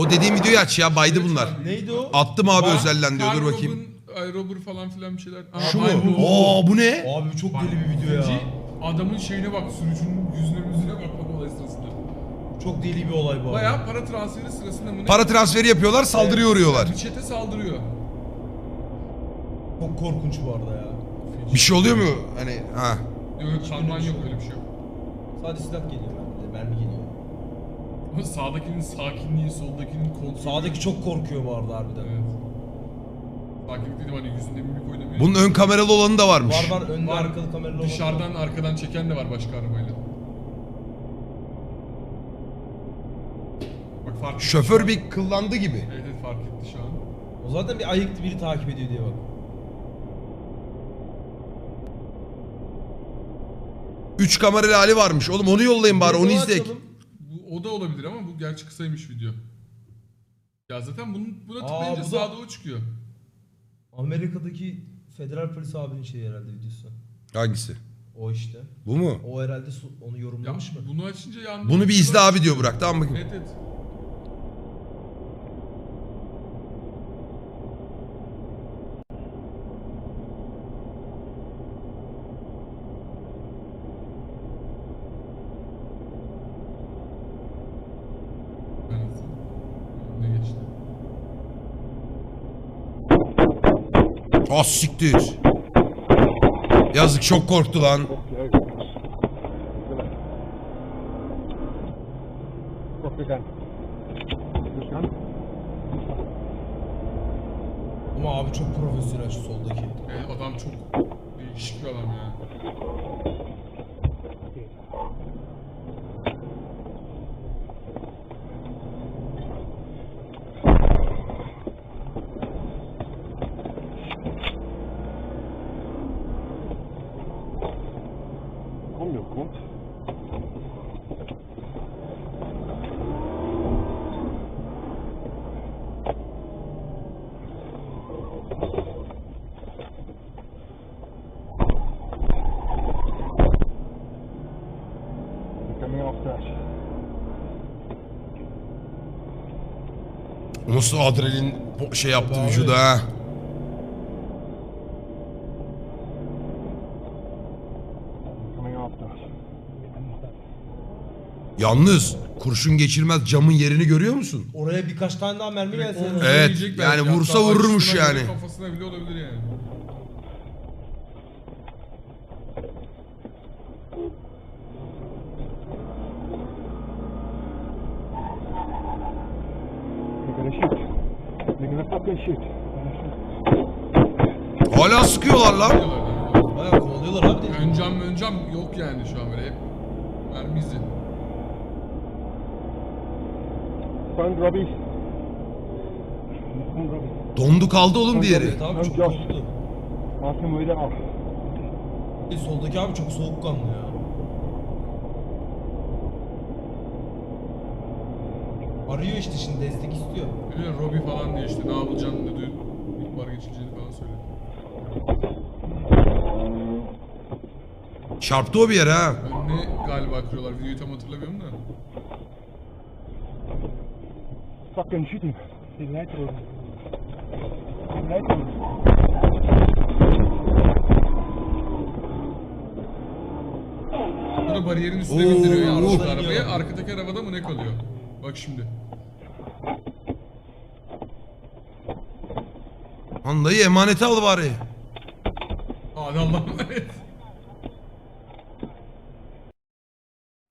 O dediğim videoyu aç ya baydı bunlar. Neydi o? Attım abi Bak, özelden diyor dur bakayım. Robin, Ay falan filan bir şeyler. Aa, Şu mu? ay bu. Oo bu ne? Abi çok deli bir video ya. Adamın şeyine bak, sürücünün yüzüne yüzüne bak bak olay sırasında. Çok deli bir olay bu. Bayağı para transferi sırasında mı ne? Para transferi yapıyorlar saldırıya uğruyorlar. Bir çete saldırıyor. Çok korkunç bu arada ya. Bir şey oluyor mu? Hani ha. Yok yok kanman yok öyle bir şey yok. Sadece silah geliyor bende. Mermi. Ama sağdakinin sakinliği, soldakinin kontrolü. Sağdaki çok korkuyor bu arada harbiden. Evet. Sakinlik dedim hani yüzünde mimik oynamıyor. Bunun ön kameralı olanı da varmış. Var var önde Var. arkalı kameralı olan Dışarıdan arkadan çeken de var başka arabayla. Bak fark etti Şoför bir kıllandı gibi. Evet evet fark etti şu an. O zaten bir ayıktı biri takip ediyor diye bak. Üç kameralı hali varmış. Oğlum onu yollayın bari onu açalım. O da olabilir ama bu gerçi kısaymış video. Ya zaten bunun, buna Aa, tıklayınca bu da- sağda o çıkıyor. Amerika'daki federal polis abinin şeyi herhalde videosu. Hangisi? O işte. Bu mu? O herhalde su- onu Ya yorumlamış mı? bunu açınca yandı. Bunu bir izle abi diyor Burak tamam mı? Evet. Evet. Ne geçti? Ah siktir. Yazık çok korktu lan. Ama abi çok profesyonel şu soldaki. Evet, adam çok değişik bir adam ya. Off dash. Nasıl adrenalin şey yaptı vücuda ha. Yalnız kurşun geçirmez camın yerini görüyor musun? Oraya birkaç tane daha mermi gelse. Evet, yiyecek yani belki. vursa Hatta vururmuş yani. bile Kafasına bile olabilir yani. Hala sıkıyorlar lan. Diyorlar, yani. Bayağı kovalıyorlar abi de. Ön cam ön cam yok yani şu an böyle hep mermi izi. Found Robbie. Found Robbie. Dondu kaldı oğlum diğeri. Evet abi çok bozuldu. Maak hem weer af. Bir soldaki abi çok soğukkanlı ya. Arıyor işte şimdi destek istiyor. Biliyor Robbie falan diye işte ne yapacağını diyor. Çarptı o bir yere ha. Önüne galiba kırıyorlar videoyu tam hatırlamıyorum da. Fucking shoot him. He's road. He's. Bu da bariyerin üstüne Oo, bindiriyor ya oo. arkadan arabayı. Arkadaki arabada mı ne kalıyor? Bak şimdi. Lan dayı emaneti al bari. Hadi Allah'ım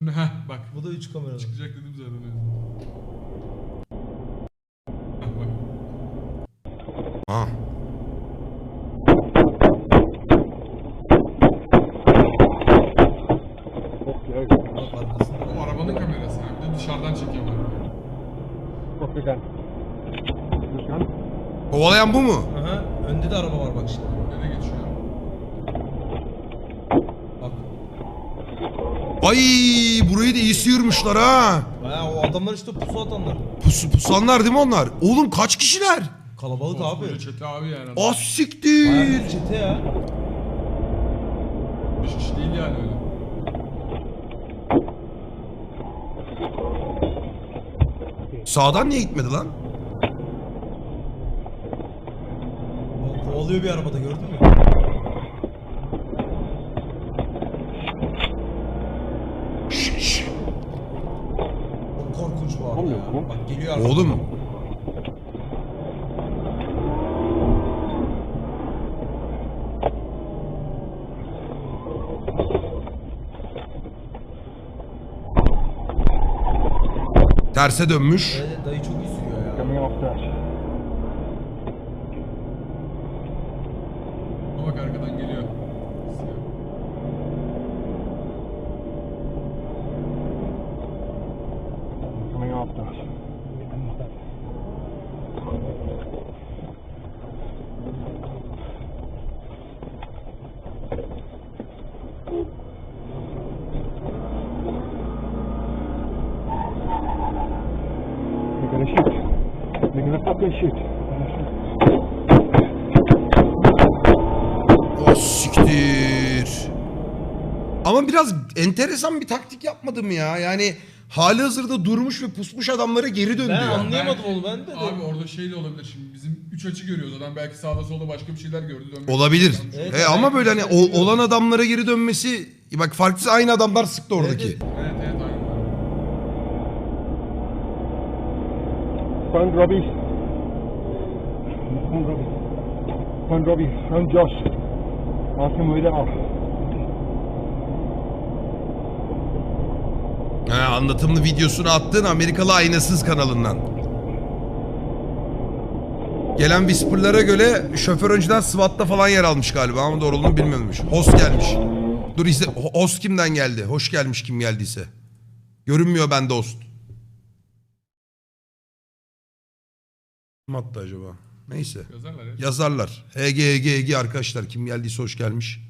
Heh bak. Bu da 3 kameralı. Çıkacak dedim zaten. evet. Heh, bak. Ha. Bak arkasında. O arabanın kamerası. Yani. Bir de dışarıdan çekiyor var. Copy that. This gun. Kovalayan bu mu? Aha, önde de araba var bak şimdi. Nereye geçiyor? Bak. Ay burayı da iyi sıyırmışlar ha. Bayağı o adamlar işte pusu atanlar. Pusu pusanlar değil mi onlar? Oğlum kaç kişiler? Kalabalık abi. Koskoca çete abi yani. Az siktir. Bir çete ya. Bir kişi değil yani öyle. Sağdan niye gitmedi lan? O kovalıyor bir arabada gördün mü? Korkunç bu arada Oluyor ya. mu? Bak geliyor arkadan. Oğlum terse dönmüş. Evet, dayı çok iyi sürüyor ya. Coming off dash. Ama bak arkadan geliyor. Coming off dash. They're gonna shoot. They're gonna fucking shoot. O siktir. Ama biraz enteresan bir taktik yapmadım ya. Yani hali hazırda durmuş ve pusmuş adamlara geri döndü Ben ya. anlayamadım onu ben de. Abi orada şey de olabilir şimdi. Bizim üç açı görüyoruz adam. Belki sağda solda başka bir şeyler gördü. Dönmek Olabilir. istemiş. Evet, E, evet. ama böyle hani o- olan adamlara geri dönmesi bak farklısı aynı adamlar sıktı oradaki. Evet, Evet evet aynen. Robbie. Found Robbie. Found Robbie. Found Josh. Ask him where they are. Ha, anlatımlı videosunu attığın Amerikalı Aynasız kanalından. Gelen whisperlara göre şoför önceden SWAT'ta falan yer almış galiba ama doğru olduğunu bilmiyormuş. Host gelmiş. Dur izle. Ho- Host kimden geldi? Hoş gelmiş kim geldiyse. Görünmüyor bende host. Kim attı acaba? Neyse. Yazarlar ya. Yazarlar. HG HG HG arkadaşlar kim geldiyse hoş gelmiş.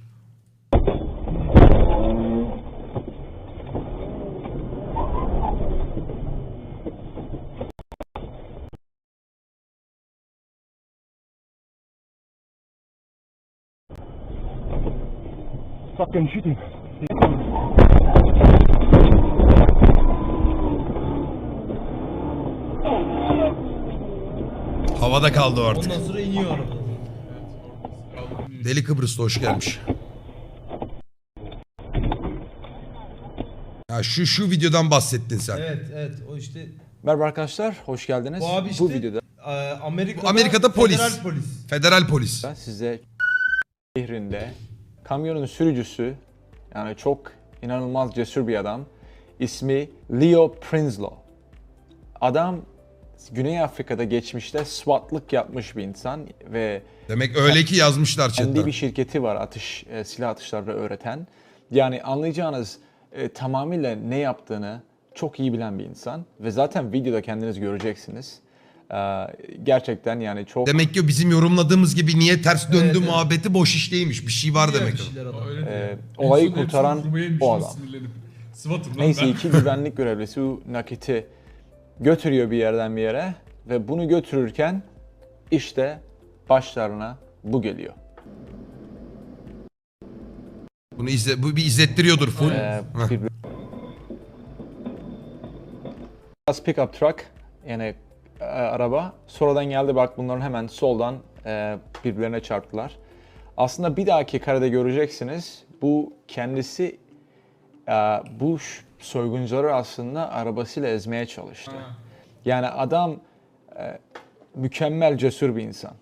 Fucking shoot him. Havada kaldı o artık. Ondan sonra iniyor. Deli Kıbrıs'ta hoş gelmiş. Ya şu şu videodan bahsettin sen. Evet evet o işte Merhaba arkadaşlar, hoş geldiniz. bu abi işte videoda e, Amerika'da, Amerika'da polis. Federal polis. Federal polis. size şehrinde kamyonun sürücüsü, yani çok inanılmaz cesur bir adam, ismi Leo Prinsloo. Adam Güney Afrika'da geçmişte SWAT'lık yapmış bir insan ve Demek öyle ki yazmışlar kendi chatten. bir şirketi var atış e, silah atışları öğreten. Yani anlayacağınız e, tamamıyla ne yaptığını çok iyi bilen bir insan ve zaten videoda kendiniz göreceksiniz. Ee, gerçekten yani çok Demek ki bizim yorumladığımız gibi niye ters döndü Evet, evet. muhabbeti boş iş değilmiş. Bir şey var Biliyor demek. öyle. Ee, olayı kurtaran o adam. Neyse ben. iki güvenlik görevlisi bu nakiti götürüyor bir yerden bir yere ve bunu götürürken işte başlarına bu geliyor. Bunu izle, bu bir izlettiriyordur full. Ee, bir pickup truck yani e, araba sonradan geldi bak bunların hemen soldan e, birbirlerine çarptılar. Aslında bir dahaki karede göreceksiniz bu kendisi e, bu soyguncuları aslında arabasıyla ezmeye çalıştı. Ha. Yani adam e, mükemmel cesur bir insan.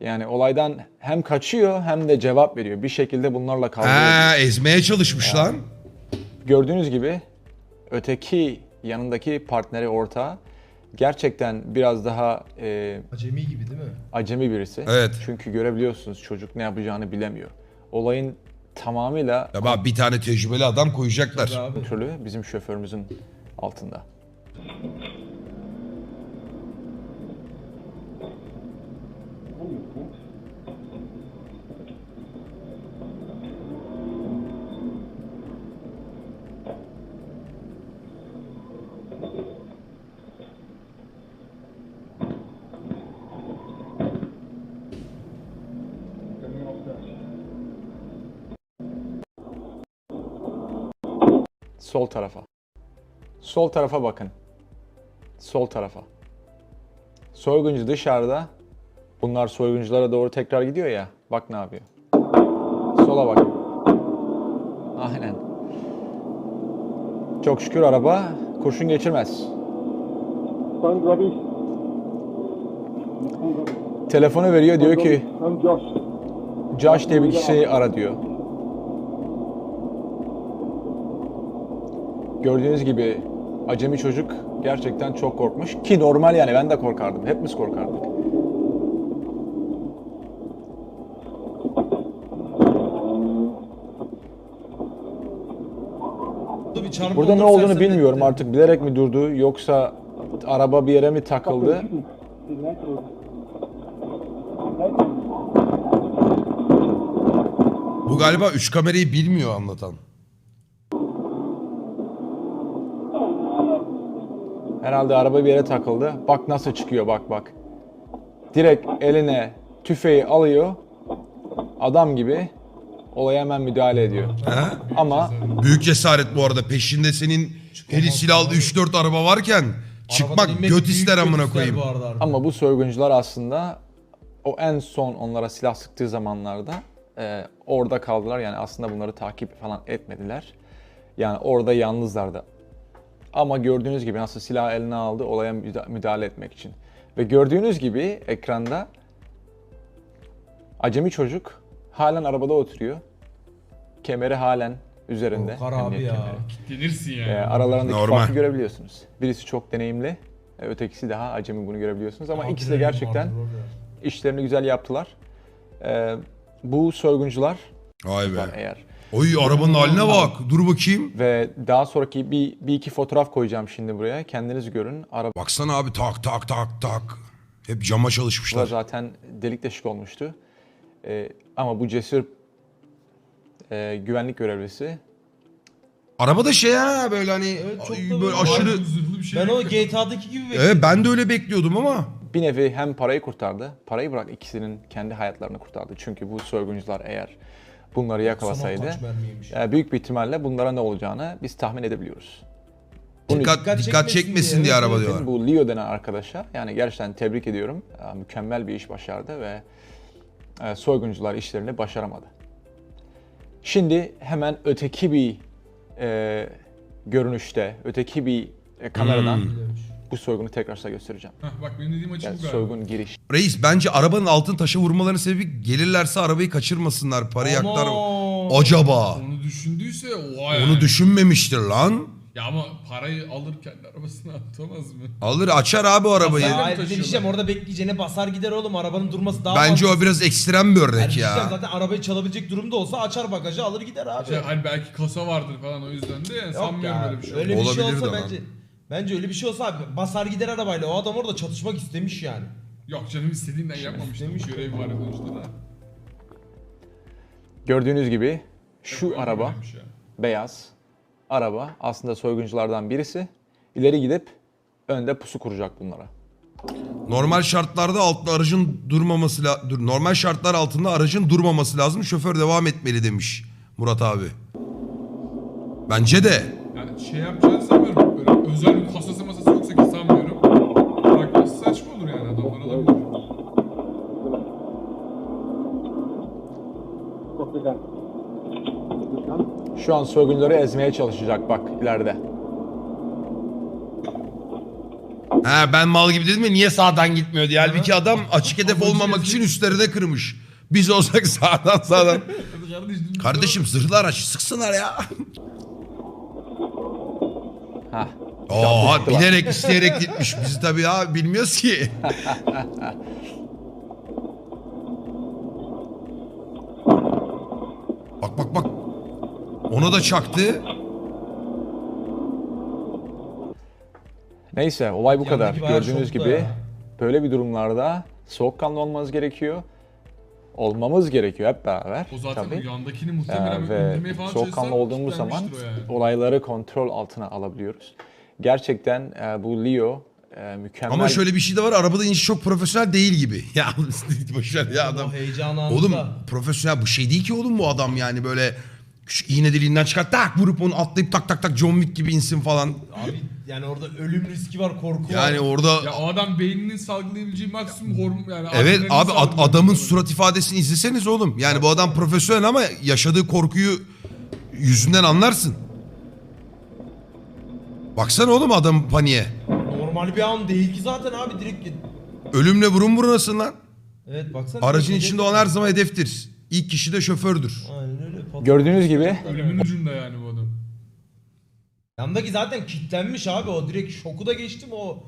Yani olaydan hem kaçıyor hem de cevap veriyor. Bir şekilde bunlarla kavga ediyor. Ha, ezmeye çalışmış lan. Gördüğünüz gibi öteki yanındaki partneri ortağı gerçekten biraz daha e, Acemi gibi değil mi? acemi birisi. Evet. Çünkü görebiliyorsunuz çocuk ne yapacağını bilemiyor. Olayın tamamıyla Ya bak bir tane tecrübeli adam koyacaklar. Abi. kontrolü bizim şoförümüzün altında. Sol tarafa. Sol tarafa bakın. sol tarafa. Soyguncu dışarıda. Bunlar soygunculara doğru tekrar gidiyor ya. Bak ne yapıyor. Sola bak. Aynen. Çok şükür araba kurşun geçirmez. Telefonu veriyor diyor ki. Josh diye bir kişiyi ara diyor. Gördüğünüz gibi acemi çocuk gerçekten çok korkmuş. Ki normal yani ben de korkardım. Hepimiz korkardık. Burada Burada ne olduğunu sen de- bilmiyorum artık bilerek mi durdu yoksa araba bir yere mi takıldı? Bu galiba üç kamerayı bilmiyor anlatan. Herhalde araba bir yere takıldı. Bak nasıl çıkıyor bak bak. Direkt eline tüfeği alıyor. Adam gibi olaya hemen müdahale ediyor. He? Ama Büyük cesaret bu arada. Peşinde senin eli silahlı 3-4 araba varken çıkmak inmek göt büyük ister amına koyayım. bu arada harbiden. ama bu soyguncular aslında o en son onlara silah sıktığı zamanlarda e, orada kaldılar. Yani aslında bunları takip falan etmediler. Yani orada yalnızlardı. Ama gördüğünüz gibi nasıl silah eline aldı olaya müda- müdahale etmek için. Ve gördüğünüz gibi ekranda acemi çocuk halen arabada oturuyor. Kemeri halen üzerinde. Korkar abi ya. kemeri. Denirsin yani. E, aralarındaki Normal. farkı görebiliyorsunuz. Birisi çok deneyimli, e, ötekisi daha acemi bunu görebiliyorsunuz. Ama Abi ikisi de gerçekten işlerini güzel yaptılar. E, bu soyguncular Vay be. eğer. Oy arabanın haline bak. Dur bakayım. Ve daha sonraki bir, bir iki fotoğraf koyacağım şimdi buraya. Kendiniz görün. Araba Baksana abi tak tak tak tak. Hep cama çalışmışlar. zaten delik deşik olmuştu. E, ama bu cesur e, güvenlik görevlisi Araba da şey ha böyle hani Evet, çok ay, da böyle böyle aşırı. Zırhlı- bir şey Ben o. GTA'daki gibi bekliyorum. Evet ben de öyle bekliyordum ama. bir nevi hem parayı kurtardı. Parayı bırak ikisinin kendi hayatlarını kurtardı. Çünkü bu soyguncular eğer bunları yakalasaydı e, büyük bir ihtimalle bunlara ne olacağını biz tahmin edebiliyoruz. Bunun Dikkat, dikkat dikkat çekmesin diye, diye araba diyorlar. Bu Leo denen arkadaşa yani gerçekten tebrik ediyorum. E, Mükemmel bir iş başardı ve e, soyguncular işlerini başaramadı. Şimdi hemen öteki bir e, görünüşte, öteki bir e, kameradan Hmm. Bu soygunu tekrar size göstereceğim. Hah, bak benim dediğim açı Yani bu galiba. soygun giriş. Reis bence arabanın altın taşa vurmalarının sebebi gelirlerse arabayı kaçırmasınlar. Parayı Ana! aktar. Acaba. Onu düşündüyse oha yani. Onu düşünmemiştir lan. Ya ama parayı alır kendi arabasına atamaz mı? Alır açar abi o arabayı. Ya hayır bir de diyeceğim orada bekleyeceğine basar gider oğlum arabanın durması daha Bence o biraz ekstrem bir Yani örnek diyeceğim, ya. Zaten arabayı çalabilecek durumda olsa açar bagajı alır gider abi. Şey, hani belki kasa vardır falan o yüzden de yani Yok sanmıyorum ya, öyle bir şey. öyle bir şey Olabilir de olsa lan. bence bence öyle bir şey olsa abi basar gider arabayla o adam orada çatışmak istemiş yani. Yok canım istediğinden yapmamıştım. Demiş Görev var sonuçta da. Gördüğünüz gibi şu araba Önemliymiş ya. beyaz araba aslında soygunculardan birisi. İleri gidip önde pusu kuracak bunlara. Normal şartlarda altta aracın durmaması la- dur normal şartlar altında aracın durmaması lazım. Şoför devam etmeli demiş Murat abi. Bence de. Yani şey yapacağını sanmıyorum. Böyle özel bir kasası masası yoksa ki sanmıyorum. Bırakması saçma olur yani adamlar alabilir. Şu an soyguncuları ezmeye çalışacak bak ileride. Ha ben mal gibi dedim ya niye sağdan gitmiyor diye. Halbuki adam açık hedef olmamak için üstlerine kırmış. Biz olsak sağdan sağdan. Kardeşim, Kardeşim zırhlı araç sıksınlar ya. Hah. Oha bilerek isteyerek gitmiş. Biz tabii ya bilmiyoruz ki. bak bak bak. Ona da çaktı. Neyse olay bu kadar. Gördüğünüz gibi ya. böyle bir durumlarda soğukkanlı olmanız gerekiyor. Olmamız gerekiyor hep beraber. O zaten tabii. yandakini Ee, muhtemelen ve öldürmeye falan soğukkanlı olduğumuz zaman yani. olayları kontrol altına alabiliyoruz. Gerçekten e, bu Leo e, mükemmel. Ama şöyle bir şey de var. Arabada inişi çok profesyonel değil gibi. Ya boşver ya adam. O heyecan anında. Oğlum profesyonel bu şey değil ki oğlum bu adam yani böyle Şu iğne deliğinden çıkar tak vurup onu atlayıp tak tak tak John Wick gibi insin falan. Abi yani orada ölüm riski var, korku var. Yani orada Ya o adam beyninin salgılayabileceği maksimum hormon yani. evet adrenalin abi ad- adamın surat ifadesini izleseniz oğlum. Yani bu adam profesyonel ama yaşadığı korkuyu yüzünden anlarsın. Baksana oğlum adam paniğe. Normal bir an değil ki zaten abi direkt. Ölümle burun burunasın lan. Evet baksana. Aracın içinde olan her zaman hedeftir. İlk kişi de şofördür. Pat- Gördüğünüz gibi Ölümün ucunda yani bu adam. Yandaki zaten kilitlenmiş abi o direkt şoku da geçtim o.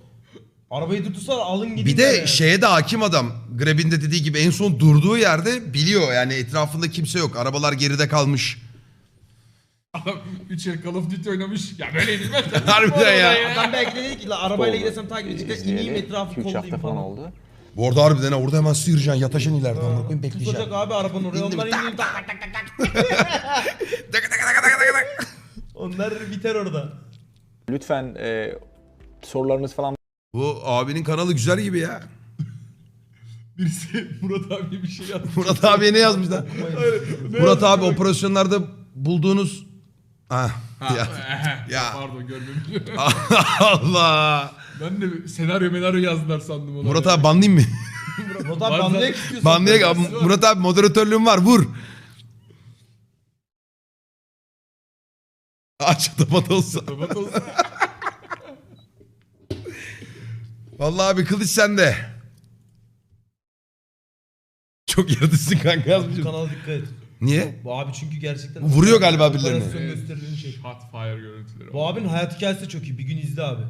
Arabayı tutursa alın gidin. Bir de yani. şeye de hakim adam. Grab'in de dediği gibi en son durduğu yerde biliyor. Yani etrafında kimse yok. Arabalar geride kalmış. Adam 3 yıl Call of Duty oynamış. Ya böyle edilmez. Harbiden ya. Adam belki dedi ki "La arabayla oldu. gidersem takip edecekler ineyim etrafı 2-3 hafta falan. oldu. Bu arada harbiden ha, orada hemen sıyıracaksın. Yatacaksın ileride. Amına koyayım bekleyeceksin. Tutacak abi arabanın oraya İndim, onlar tak, ineyim tak tak tak tak tak. Tık tık tık. Onlar biter orada. Lütfen e, sorularınız falan Bu abinin kanalı güzel gibi ya. Birisi Murat abiye bir şey yazmış. Murat abiye ne yazmış lan? Murat abi operasyonlarda bulduğunuz... Ah, ya. Ya. Pardon görmemişim. Allah. Ben de senaryo menaryo yazdılar sandım onu. Murat abi banlayayım mı? Murat abi banlayak istiyorsun. Banlayak Murat abi moderatörlüğüm var vur. Aç tapat olsa. Kapat olsa. Vallahi abi kılıç sende. Çok yaratıcısın kanka Bu yazmışım. kanala dikkat et. Niye? Bu abi çünkü gerçekten... Vuruyor galiba birilerini. Operasyon gösterilen şey. Hot fire görüntüleri. Bu abinin hayat hikayesi de çok iyi. Bir gün izle abi.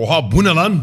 Oha bu ne lan?